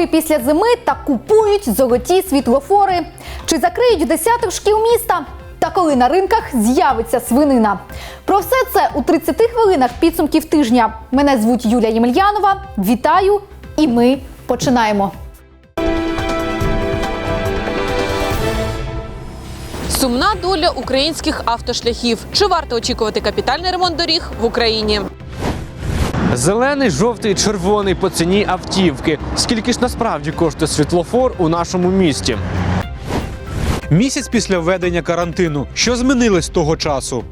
дороги після зими та купують золоті світлофори. Чи закриють десяток шкіл міста? Та коли на ринках з'явиться свинина? Про все це у 30 хвилинах підсумків тижня. Мене звуть Юлія Ємельянова. Вітаю, і ми починаємо. Сумна доля українських автошляхів. Чи варто очікувати капітальний ремонт доріг в Україні? Зелений, жовтий, червоний по ціні автівки. Скільки ж насправді коштує світлофор у нашому місті? Місяць після введення карантину. Що змінилось з того часу?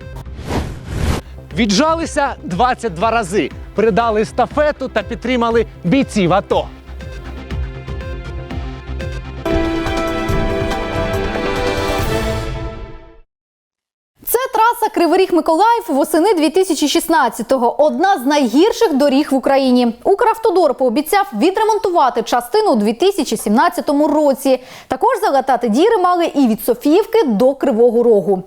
Віджалися 22 рази, передали естафету та підтримали бійців АТО. Траса Кривий Ріг Миколаїв восени 2016-го. Одна з найгірших доріг в Україні. Укравтодор пообіцяв відремонтувати частину у 2017 році. Також залатати діри мали і від Софіївки до Кривого Рогу.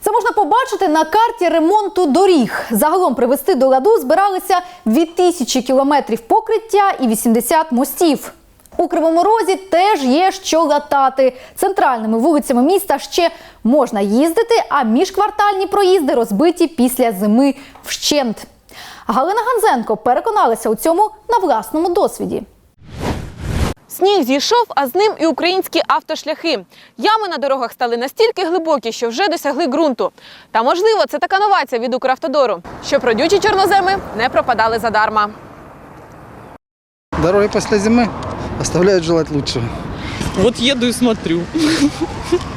Це можна побачити на карті ремонту доріг. Загалом привести до ладу збиралися 2000 кілометрів покриття і 80 мостів. У Кривому Розі теж є що латати. Центральними вулицями міста ще можна їздити, а міжквартальні проїзди розбиті після зими вщент. Галина Ганзенко переконалася у цьому на власному досвіді. Сніг зійшов, а з ним і українські автошляхи. Ями на дорогах стали настільки глибокі, що вже досягли ґрунту. Та можливо, це така новація від Укравтодору, щоб родючі чорноземи не пропадали задарма. Дороги после зимы оставляют желать лучшего. Вот еду и смотрю.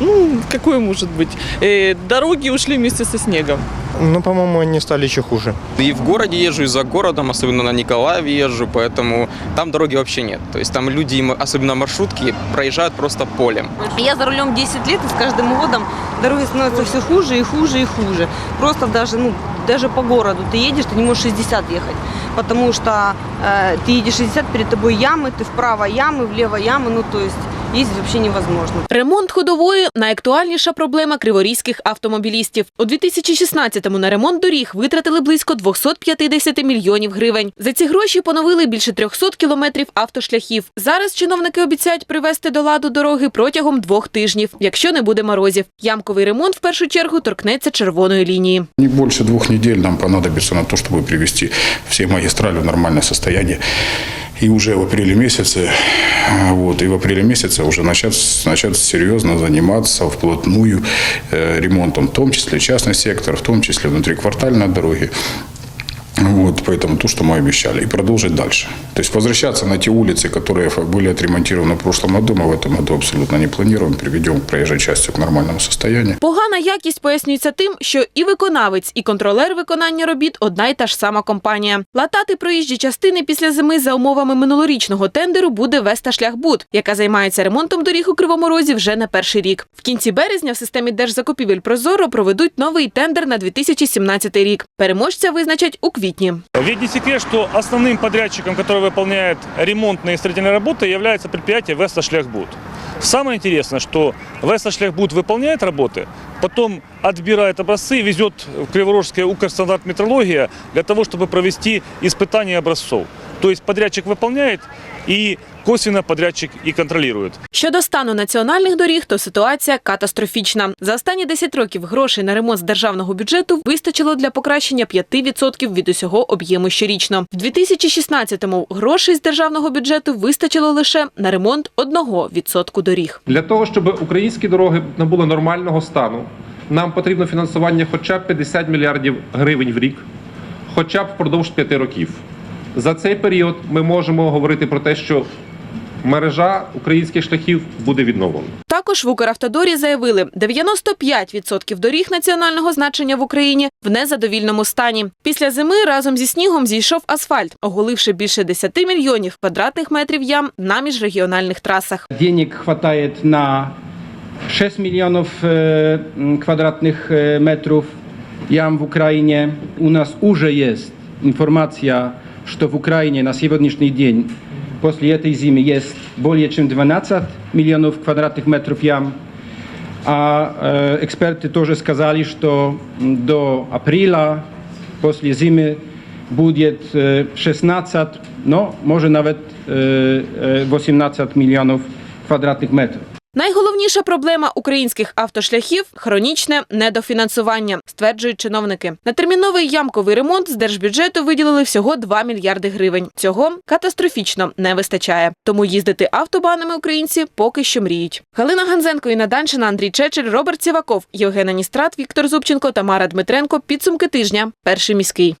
Ну, какое может быть? Э, Дороги ушли вместе со снегом. Ну, по-моему, они стали еще хуже. И в городе езжу, и за городом, особенно на Николаеве езжу, поэтому там дороги вообще нет. То есть там люди, особенно маршрутки, проезжают просто полем. Я за рулем 10 лет, и с каждым годом дороги становятся все хуже и хуже и хуже. Просто даже, ну, даже по городу ты едешь, ты не можешь 60 ехать, потому что э, ты едешь 60, перед тобой ямы, ты вправо ямы, влево ямы, ну, то есть ездить вообще невозможно. Ремонт ходової найактуальніша проблема криворізьких автомобілістів. У 2016-му на ремонт доріг витратили близько 250 мільйонів гривень. За ці гроші поновили більше 300 кілометрів автошляхів. Зараз чиновники обіцяють привести до ладу дороги протягом двох тижнів, якщо не буде морозів. Ямковий ремонт в першу чергу торкнеться червоної лінії. Не больше двух недель нам понадобится на то, чтобы привести все магистрали в нормальное состояние. И уже в апреле месяце, а, вот, и в апреле месяце уже начать, начать серьезно заниматься вплотную э, ремонтом, в том числе частный сектор, в том числе внутриквартальной дороги. Вот, поэтому то, что мы обещали, и продолжить дальше. То есть возвращаться на те улицы, которые были отремонтированы в прошлом году, мы в этом году абсолютно не планируем. Приведем проезжей частью к нормальному состоянию. Погана якість пояснюється тим, що і виконавець, і контролер виконання робіт одна й та ж сама компанія. Латати проїжджі частини після зими за умовами минулорічного тендеру буде Веста Шляхбуд, яка займається ремонтом доріг у Кривому Розі вже не перший рік. В кінці березня в системі держзакупівель Прозоро проведуть новий тендер на 2017 рік. Переможця визначать у квітні. Ведь не секрет, что основным подрядчиком, который выполняет ремонтные и строительные работы, является предприятие Веста Шляхбуд. Самое интересное, что Веста Шляхбуд выполняет работы, потом отбирает образцы и везет в Криворожское Укрстандарт метрология для того, чтобы провести испытание образцов. То есть подрядчик выполняет и косвенно подрядчик и контролирует. Щодо стану національних доріг, то ситуація катастрофічна. За останні 10 років грошей на ремонт з державного бюджету вистачило для покращення 5% від усього об'єму щорічно. В 2016-му грошей з державного бюджету вистачило лише на ремонт 1% доріг. Для того, щоб українські дороги набули нормального стану, нам потрібно фінансування хоча б 50 мільярдів гривень в рік, хоча б впродовж 5 років. За цей період ми можемо говорити про те, що мережа українських шляхів буде відновлена. Також в Укравтодорі заявили, 95% доріг національного значення в Україні в незадовільному стані. Після зими разом зі снігом зійшов асфальт, оголивши більше 10 мільйонів квадратних метрів ям на міжрегіональних трасах. Денег хватает на 6 миллионов э, м, квадратных э, метров ям в Украине. У нас уже есть информация, что в Украине на сегодняшний день после этой зимы есть более чем 12 миллионов квадратных метров ям. А э, эксперты тоже сказали, что м, до апреля после зимы будет э, 16 no może nawet e, e, 18 milionów kwadratnych metrów. Найголовніша проблема українських автошляхів хронічне недофінансування, стверджують чиновники. На терміновий ямковий ремонт з держбюджету виділили всього 2 мільярди гривень. Цього катастрофічно не вистачає. Тому їздити автобанами українці поки що мріють. Галина Ганзенко, Інна Данчина, Андрій Чечель, Роберт Сіваков, Євгена Ністрат, Віктор Зубченко, Тамара Дмитренко. Підсумки тижня. Перший міський.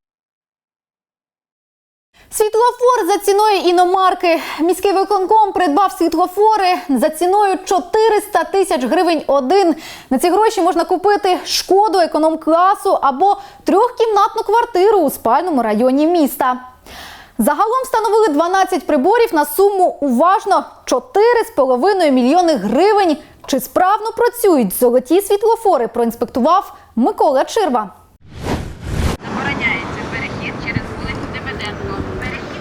Світлофор за ціною іномарки. Міський виконком придбав світлофори за ціною 400 тисяч гривень один. На ці гроші можна купити шкоду економ-класу або трьохкімнатну квартиру у спальному районі міста. Загалом встановили 12 приборів на суму уважно 4,5 мільйони гривень. Чи справно працюють золоті світлофори? Проінспектував Микола Чирва.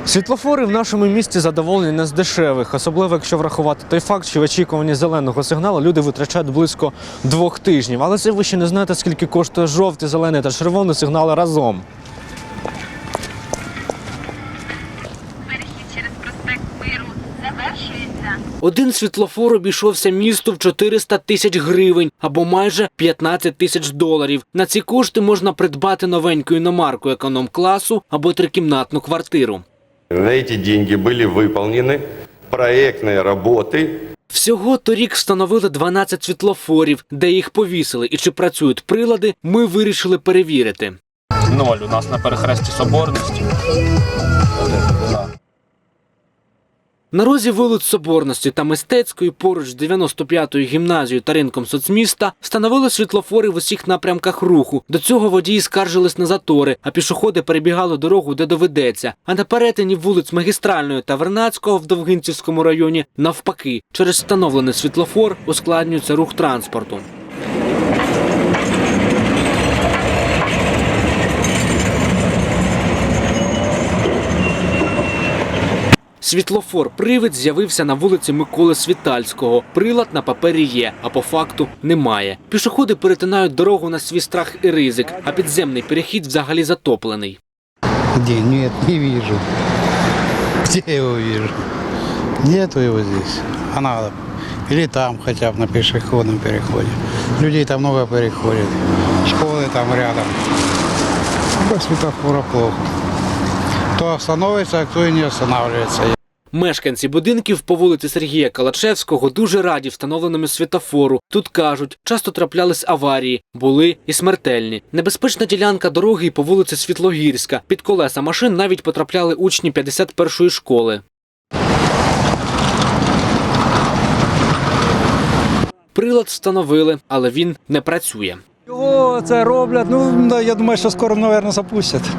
Світлофори в нашому місті задоволені не з дешевих, особливо якщо врахувати той факт, що в очікуванні зеленого сигналу люди витрачають близько двох тижнів. Але це ви ще не знаєте, скільки коштує жовтий, зелений та червоний сигнали разом. Один світлофор обійшовся місту в 400 тисяч гривень або майже 15 тисяч доларів. На ці кошти можна придбати новеньку іномарку економ-класу або трикімнатну квартиру. На эти деньги были выполнены проектные работы Всього торік встановили 12 світлофорів, де їх повісили і чи працюють прилади, ми вирішили перевірити. Ноль у нас на перехресті соборності. На розі вулиць Соборності та Мистецької поруч з 95-ю гімназією та ринком соцміста встановили світлофори в усіх напрямках руху. До цього водії скаржились на затори, а пішоходи перебігали дорогу, де доведеться. А на перетині вулиць Магістральної та Вернацького в Довгинцівському районі навпаки, через встановлений світлофор ускладнюється рух транспорту. Світлофор привид з'явився на вулиці Миколи Світальського. Прилад на папері є, а по факту немає. Пішоходи перетинають дорогу на свій страх і ризик, а підземний перехід взагалі затоплений. Где? Нет, не вижу. Где я его вижу? Нету его здесь. А надо. Или там хотя бы на пешеходном переходе. Людей там много переходит. Школы там рядом. Без светофора плохо. Кто остановится, а кто и не останавливается. Мешканці будинків по вулиці Сергія Калачевського дуже раді встановленому світофору. Тут кажуть, часто траплялись аварії, були і смертельні. Небезпечна ділянка дороги і по вулиці Світлогірська. Під колеса машин навіть потрапляли учні 51-ї школи. Прилад встановили, але він не працює. О, це роблять. Ну, я думаю, що скоро, мабуть, запустять.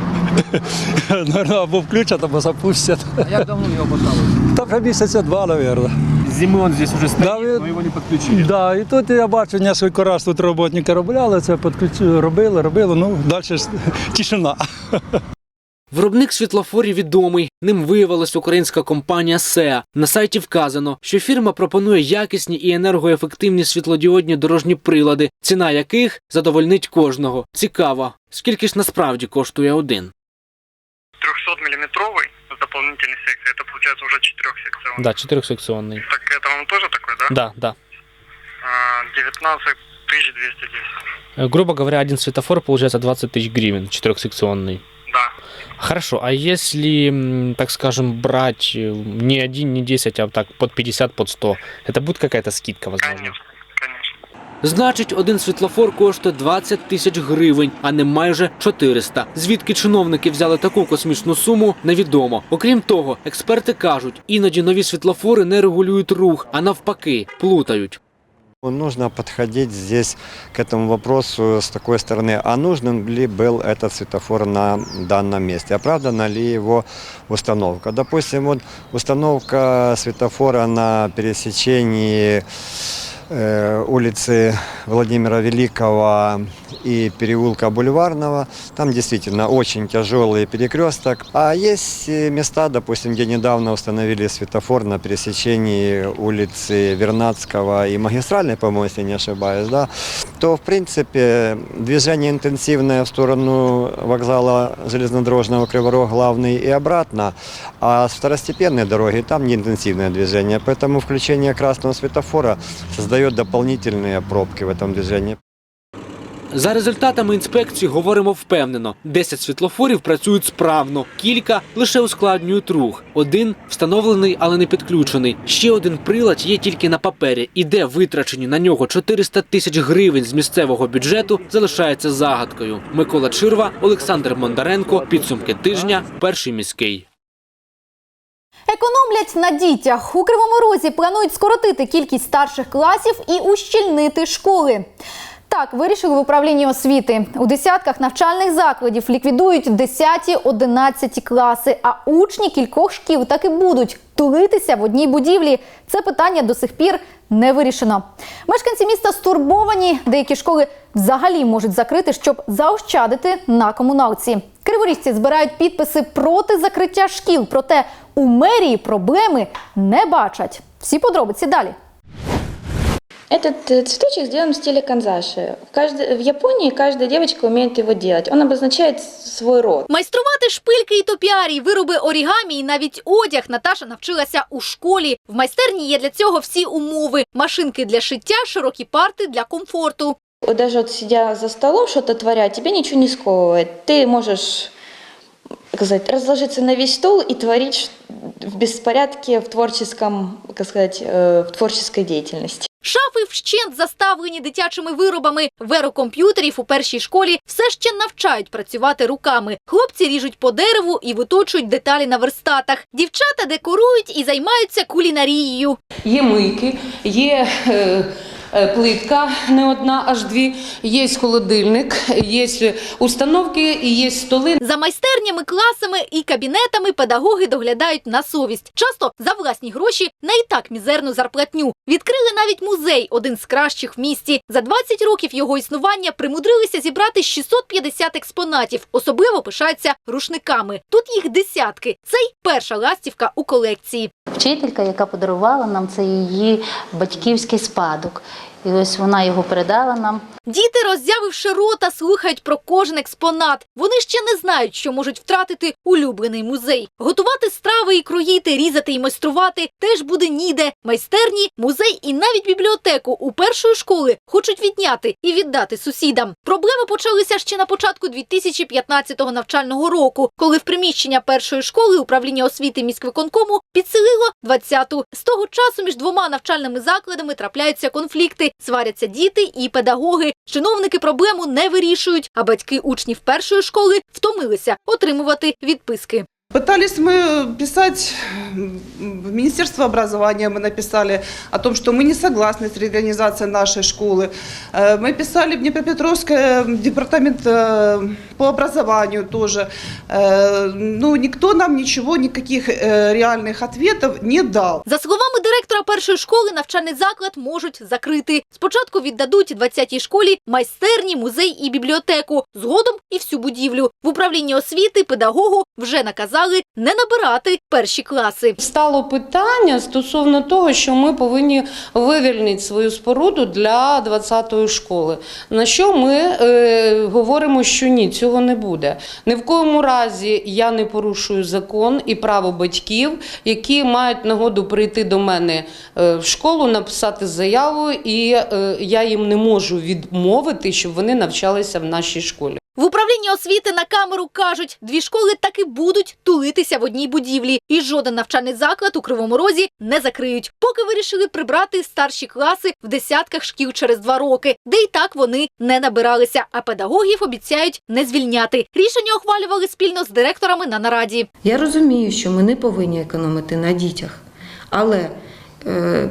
Наверно, або включать, або запустять. А як давно його поставили? Та вже місяця два, мабуть. Зими він здесь уже стоїть, але його не підключили. Да, і тут я бачу, кілька разів тут роботники робляли, це підключили, робили, робили, ну, далі ж тишина. Виробник світлофорів відомий. Ним виявилась українська компанія SEA. На сайті вказано, що фірма пропонує якісні і енергоефективні світлодіодні дорожні прилади, ціна яких задовольнить кожного. Цікаво, скільки ж насправді коштує один. 300-миллиметровый с дополнительной секцией. Это получается уже четырехсекционный. Да, чотирьохсекціонний. Так это вам тоже такой, да? Да, да. А, 19 210. Грубо говоря, один светофор получается 20 тысяч гривен, четырехсекционный. Да. Хорошо, а если, так скажем, брать э, не один, не 10, а так под 50, под 100, это будет какая-то скидка, возможно? Конечно. Значить, один світлофор коштує 20 тисяч гривень, а не майже 400. Звідки чиновники взяли таку космічну суму, невідомо. Окрім того, експерти кажуть, іноді нові світлофори не регулюють рух, а навпаки, плутають. Нужно подходить здесь к этому вопросу с такой стороны, а нужен ли был этот светофор на данном месте, оправдана ли его установка. Допустим, вот установка светофора на пересечении э, улицы Владимира Великого и переулка Бульварного. Там действительно очень тяжелый перекресток. А есть э, места, допустим, где недавно установили светофор на пересечении улицы Вернадского и Магистральной, по-моему, если не ошибаюсь, да, то, в принципе, движение интенсивное в сторону вокзала железнодорожного Криворог главный и обратно, а с второстепенной дороги там не интенсивное движение, поэтому включение красного светофора создает дополнительные пробки в этом движении. За результатами інспекції говоримо впевнено: 10 світлофорів працюють справно, кілька лише ускладнюють рух. Один встановлений, але не підключений. Ще один прилад є тільки на папері. І де витрачені на нього 400 тисяч гривень з місцевого бюджету, залишається загадкою. Микола Чирва, Олександр Мондаренко. Підсумки тижня. Перший міський. Економлять на дітях. У Кривому Розі планують скоротити кількість старших класів і ущільнити школи. Так, вирішили в управлінні освіти. У десятках навчальних закладів ліквідують 10-11 класи, а учні кількох шкіл так і будуть тулитися в одній будівлі. Це питання до сих пір не вирішено. Мешканці міста стурбовані. Деякі школи взагалі можуть закрити, щоб заощадити на комуналці. Криворіжці збирають підписи проти закриття шкіл. Проте у мерії проблеми не бачать. Всі подробиці далі. Этот э, цветочек сделан в стиле канзаши. В, каждой- в Японии каждая девочка умеет его делать. Он обозначает свой род. Майструвати шпильки і топіарі, вироби орігамі і навіть одяг Наташа навчилася у школі. В майстерні є для цього всі умови: машинки для шиття, широкі парти для комфорту. Вот Даже вот сидя за столом что-то творя, тебе ничего не сковывает. Ты можешь как сказать, разложиться на весь стол и творить ш- в беспорядке в творческом, как сказать, э, в творческой деятельности. Шафи вщент заставлені дитячими виробами. Верокомп'ютерів у першій школі все ще навчають працювати руками. Хлопці ріжуть по дереву і виточують деталі на верстатах. Дівчата декорують і займаються кулінарією. Є мийки, є е, плитка, не одна, аж дві, є холодильник, є установки і є столи. За майстернями, класами і кабінетами педагоги доглядають на совість. Часто за власні гроші на і так мізерну зарплатню. Відкрили навіть музей, один з кращих в місті. За 20 років його існування примудрилися зібрати 650 експонатів. Особливо пишаються рушниками. Тут їх десятки. Цей перша ластівка у колекції. Вчителька, яка подарувала нам це її батьківський спадок. І ось вона його передала нам. Діти, роззявивши рота, слухають про кожен експонат. Вони ще не знають, що можуть втратити улюблений музей. Готувати страви і кроїти, різати і майструвати теж буде ніде. Майстерні, музей і навіть бібліотеку у першої школи хочуть відняти і віддати сусідам. Проблеми почалися ще на початку 2015 навчального року, коли в приміщення першої школи управління освіти міськвиконкому підселило 20-ту. З того часу між двома навчальними закладами трапляються конфлікти, сваряться діти і педагоги. Чиновники проблему не вирішують, а батьки учнів першої школи втомилися отримувати відписки. Пытались мы писать в Министерство образования, мы написали о том, что мы не согласны с реорганизацией нашей школы. Э, Мы писали в Днепропетровское департамент э, по образованию тоже. Э, Ну, никто нам ничего, никаких э, реальных ответов не дал. За словами директора першої школи, навчальний заклад можуть закрити. Спочатку віддадуть 20-й школі майстерні, музей і бібліотеку. Згодом і всю будівлю. В управлінні освіти педагогу вже наказали не набирати перші класи. Стало питання стосовно того, що ми повинні вивільнити свою споруду для 20-ї школи. На що ми е, говоримо, що ні, цього не буде. Ні в коєму разі я не порушую закон і право батьків, які мають нагоду прийти до мене е, в школу, написати заяву, і е, я їм не можу відмовити, щоб вони навчалися в нашій школі. В управлінні освіти на камеру кажуть, дві школи таки будуть тулитися в одній будівлі, і жоден навчальний заклад у Кривому Розі не закриють, поки вирішили прибрати старші класи в десятках шкіл через два роки, де й так вони не набиралися. А педагогів обіцяють не звільняти. Рішення ухвалювали спільно з директорами на нараді. Я розумію, що ми не повинні економити на дітях, але е,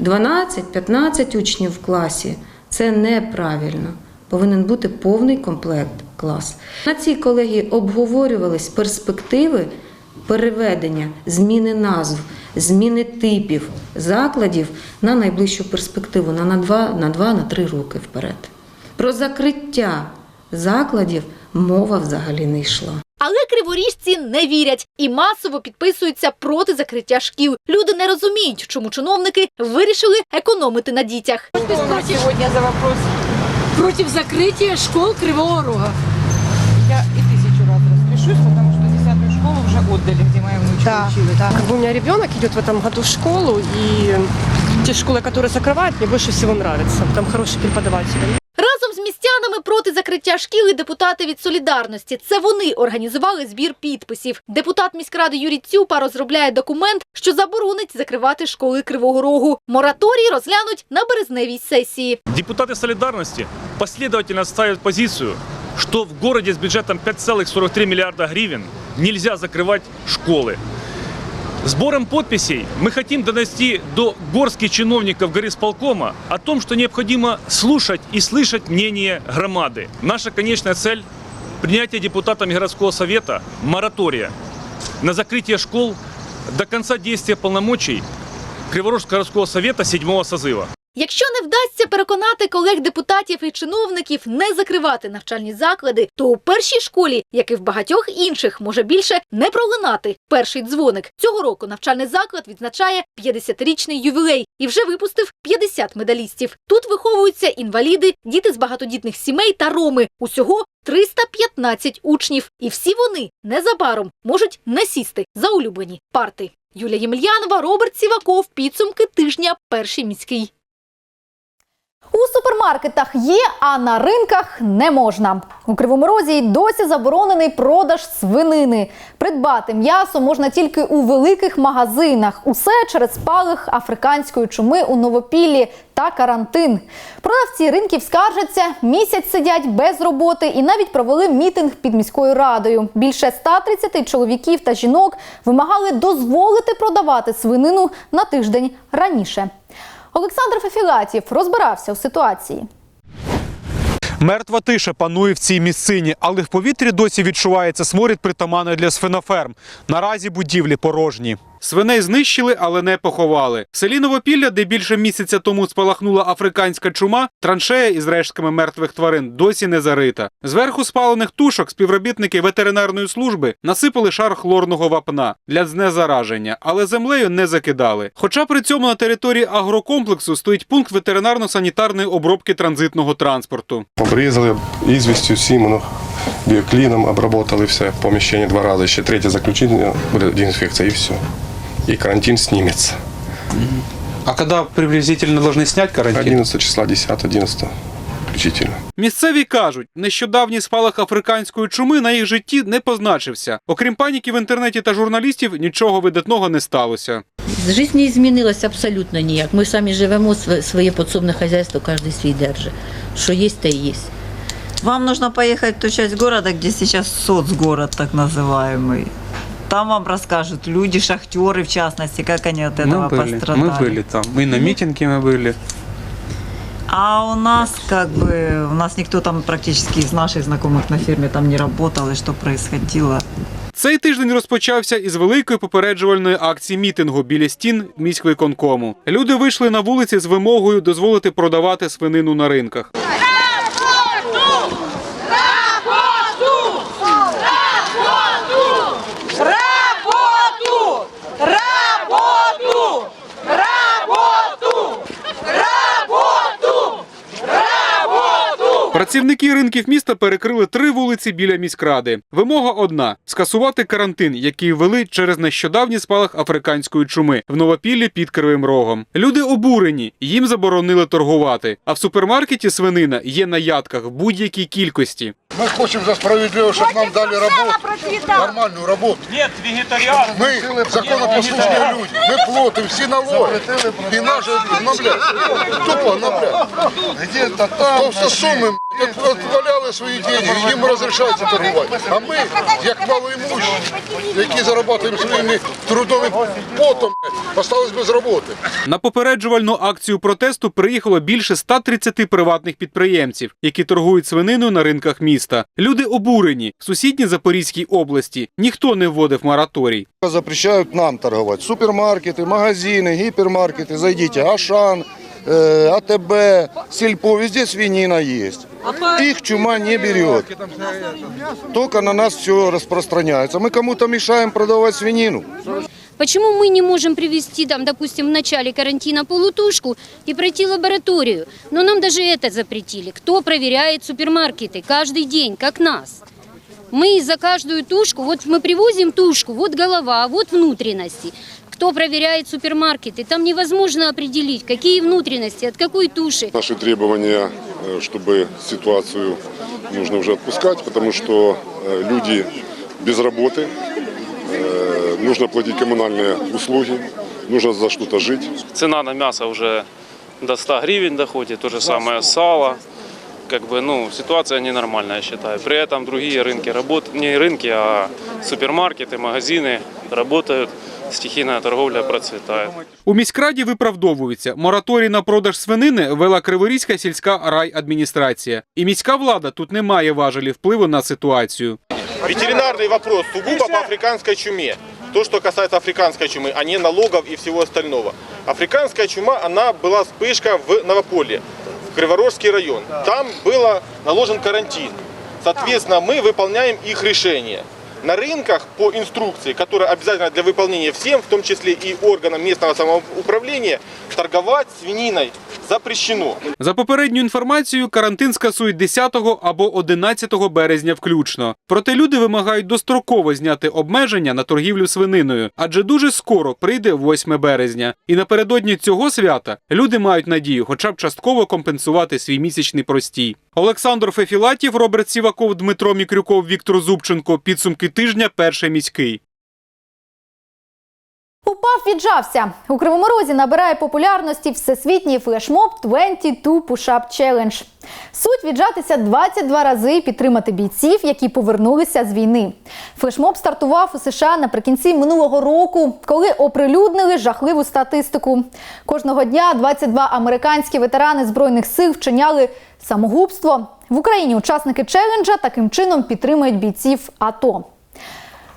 12-15 учнів в класі це неправильно. Повинен бути повний комплект клас. На цій колегії обговорювались перспективи переведення, зміни назв, зміни типів закладів на найближчу перспективу на, на, два, на 2 на 3 роки вперед. Про закриття закладів мова взагалі не йшла. Але криворіжці не вірять і масово підписуються проти закриття шкіл. Люди не розуміють, чому чиновники вирішили економити на дітях. Сегодня за вопрос против закрытия школ Кривого Рога. Я и тысячу раз распишусь, потому что десятую школу уже отдали, где моя внучка Да, училась. да. Как бы у меня ребенок идет в этом году в школу, и те школы, которые закрывают, мне больше всего нравятся. Там хорошие преподаватели. Разом з містянами проти закриття шкіл і депутати від солідарності. Це вони організували збір підписів. Депутат міськради Юрій Цюпа розробляє документ, що заборонить закривати школи Кривого Рогу. Мораторій розглянуть на березневій сесії. Депутаты солидарности последовательно отстаивают позицию, что в городе с бюджетом 5,43 миллиарда гривен нельзя закрывать школы. Сбором подписей мы хотим донести до горских чиновников горисполкома о том, что необходимо слушать и слышать мнение громады. Наша конечная цель – принятие депутатами городского совета моратория на закрытие школ до конца действия полномочий Криворожского городского совета седьмого созыва. Якщо не вдасться переконати колег депутатів і чиновників не закривати навчальні заклади, то у першій школі, як і в багатьох інших, може більше не пролунати перший дзвоник. Цього року навчальний заклад відзначає 50-річний ювілей і вже випустив 50 медалістів. Тут виховуються інваліди, діти з багатодітних сімей та роми. Усього 315 учнів. І всі вони незабаром можуть не сісти за улюблені парти. Юлія Ємельянова, Роберт Сіваков. Підсумки тижня. Перший міський. У супермаркетах є, а на ринках не можна. У Кривому Розі досі заборонений продаж свинини. Придбати м'ясо можна тільки у великих магазинах. Усе через спалах африканської чуми у Новопіллі та карантин. Продавці ринків скаржаться, місяць сидять без роботи і навіть провели мітинг під міською радою. Більше 130 чоловіків та жінок вимагали дозволити продавати свинину на тиждень раніше. Олександр Фефілатів розбирався у ситуації. Мертва тиша панує в цій місцині, але в повітрі досі відчувається сморід притаманний для свиноферм. Наразі будівлі порожні. Свиней знищили, але не поховали. В селі Новопілля, де більше місяця тому спалахнула африканська чума, траншея із рештками мертвих тварин досі не зарита. Зверху спалених тушок співробітники ветеринарної служби насипали шар хлорного вапна для знезараження, але землею не закидали. Хоча при цьому на території агрокомплексу стоїть пункт ветеринарно-санітарної обробки транзитного транспорту. Обрізали ізвістю ну, біокліном обработали все, поміщення два рази, ще третє заключення, буде дезінфекція і все І карантин зніметься. А когда приблизительно должны снять карантин? 11 числа, 10-11 включительно. Місцеві кажуть, нещодавній спалах африканської чуми на їх житті не позначився. Окрім паніки в інтернеті та журналістів, нічого видатного не сталося. Життя не змінилася абсолютно ніяк. Ми самі живемо св- своє подсобне хазяйство, кожен свій держить. Що є, те і є. Вам нужно поехать в ту часть города, где сейчас соцгород так называемый. Там вам расскажут люди, шахтеры в частности, как они от этого мы были, пострадали. мы были там. И на митинге мы были. А у нас как бы, у нас никто там практически из наших знакомых на ферме там не работал, и что происходило. Цей тиждень розпочався із великої попереджувальної акції мітингу біля стін міськвиконкому. Люди вийшли на вулиці з вимогою дозволити продавати свинину на ринках. Працівники ринків міста перекрили три вулиці біля міськради. Вимога одна скасувати карантин, який ввели через нещодавній спалах африканської чуми в Новопіллі під Кривим Рогом. Люди обурені, їм заборонили торгувати. А в супермаркеті свинина є на ядках в будь-якій кількості. Мы хотим за справедливость, чтобы нам дали работу, нормальную работу. Нет, вегетариан. Мы законопослушные люди, мы платим все налоги. И наши гноблят, тупо гноблят. Где-то там. Толстосумы от- отваляли свої деньги, їм розрішається торгувати. А ми, як малоімущі, які заробляємо своїми трудовим потом, остались без роботи. На попереджувальну акцію протесту приїхало більше 130 приватних підприємців, які торгують свининою на ринках міста. Люди обурені. В сусідній Запорізькій області ніхто не вводив мораторій. Запрещают нам торговать. Супермаркеты, магазины, гипермаркеты. Зайдите, Ашан, э, АТБ, Сельпо, везде свинина есть. Их чума не берет. Только на нас все распространяется. Мы кому-то мешаем продавать свинину. Почему мы не можем привести, там, допустим, в начале карантина полутушку и пройти лабораторию? Но нам даже это запретили. Кто проверяет супермаркеты каждый день, как нас? Мы за каждую тушку, вот мы привозим тушку, вот голова, а вот внутренности. Кто проверяет супермаркеты? Там невозможно определить, какие внутренности, от какой туши. Наши требования, э, чтобы ситуацию нужно уже отпускать, потому что э, люди без работы, э, нужно платить коммунальные услуги, нужно за что-то жить. Цена на мясо уже до 100 гривен доходит, то же самое сало. Как бы, ну, ситуация ненормальная, я считаю. При этом другие рынки работают, не рынки, а супермаркеты, магазины работают, стихийная торговля процветает. У міськраді виправдовуються. Мораторій на продаж свинини вела Криворізька сільська райадміністрація. І міська влада тут не має важелі впливу на ситуацію. Ветеринарный вопрос сугубо по африканской чуме. То, что касается африканской чумы, а не налогов и всего остального. Африканская чума, она была вспышка в Новополе, в Криворожский район. Там был наложен карантин. Соответственно, мы выполняем их решение. На рынках по инструкции, которая обязательно для выполнения всем, в том числе и органам местного самоуправления, торговать свининой запрещено. За попередньою інформацією, карантин скасують 10 або 11 березня включно. Проте люди вимагають достроково зняти обмеження на торгівлю свининою, адже дуже скоро прийде 8 березня. І напередодні цього свята люди мають надію, хоча б частково компенсувати свій місячний простій. Олександр Фефілатів, Роберт Сіваков, Дмитро Мікрюков, Віктор Зубченко. Підсумки тижня. Перший міський. Упав, віджався. У Кривому Розі набирає популярності всесвітній флешмоб 22 Push-Up Challenge. Суть віджатися 22 рази і підтримати бійців, які повернулися з війни. Флешмоб стартував у США наприкінці минулого року, коли оприлюднили жахливу статистику. Кожного дня 22 американські ветерани збройних сил вчиняли самогубство. В Україні учасники челенджа таким чином підтримують бійців АТО.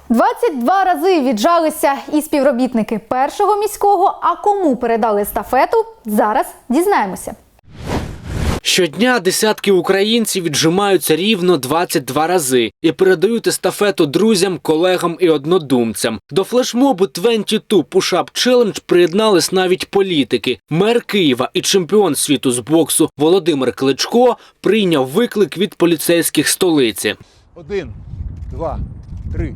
22 рази віджалися і співробітники першого міського. А кому передали естафету? Зараз дізнаємося. Щодня десятки українців віджимаються рівно 22 рази і передають естафету друзям, колегам і однодумцям. До флешмобу 22 Push-Up Challenge приєднались навіть політики. Мер Києва і чемпіон світу з боксу Володимир Кличко прийняв виклик від поліцейських столиці. Один, два, три,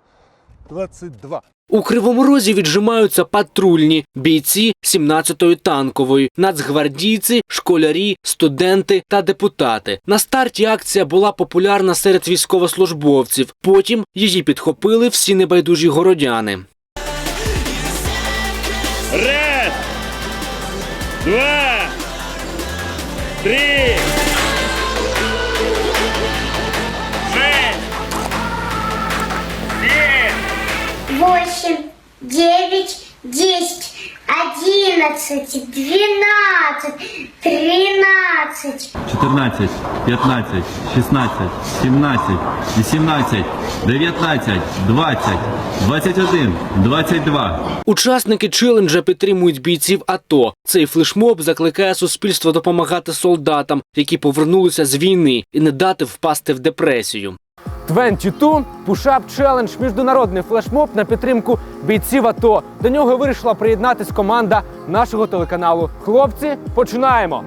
один, двадцять два. У Кривому Розі віджимаються патрульні бійці 17-ї танкової, нацгвардійці, школярі, студенти та депутати. На старті акція була популярна серед військовослужбовців. Потім її підхопили всі небайдужі городяни. Раз, два, три, восемь, девять, десять, одиннадцать, двенадцать, тринадцать. 14, 15, 16, 17, 18, 19, 20, 21, 22. Учасники челенджа підтримують бійців АТО. Цей флешмоб закликає суспільство допомагати солдатам, які повернулися з війни, і не дати впасти в депресію. 22 Push-Up Challenge – міжнародний флешмоб на підтримку бійців АТО. До нього вирішила приєднатись команда нашого телеканалу. Хлопці, починаємо!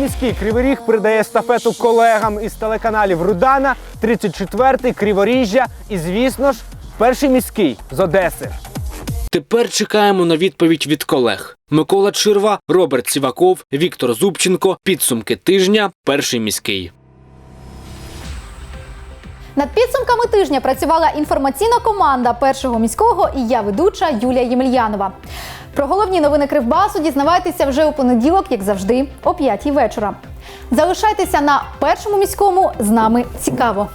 Міський Кривий Ріг передає естафету колегам із телеканалів Рудана, 34-й, Криворіжжя і, звісно ж, перший міський з Одеси. Тепер чекаємо на відповідь від колег. Микола Чирва, Роберт Сіваков, Віктор Зубченко. Підсумки тижня. Перший міський. Над підсумками тижня працювала інформаційна команда першого міського і я ведуча Юлія Ємельянова. Про головні новини Кривбасу дізнавайтеся вже у понеділок, як завжди, о 5 вечора. Залишайтеся на першому міському з нами цікаво.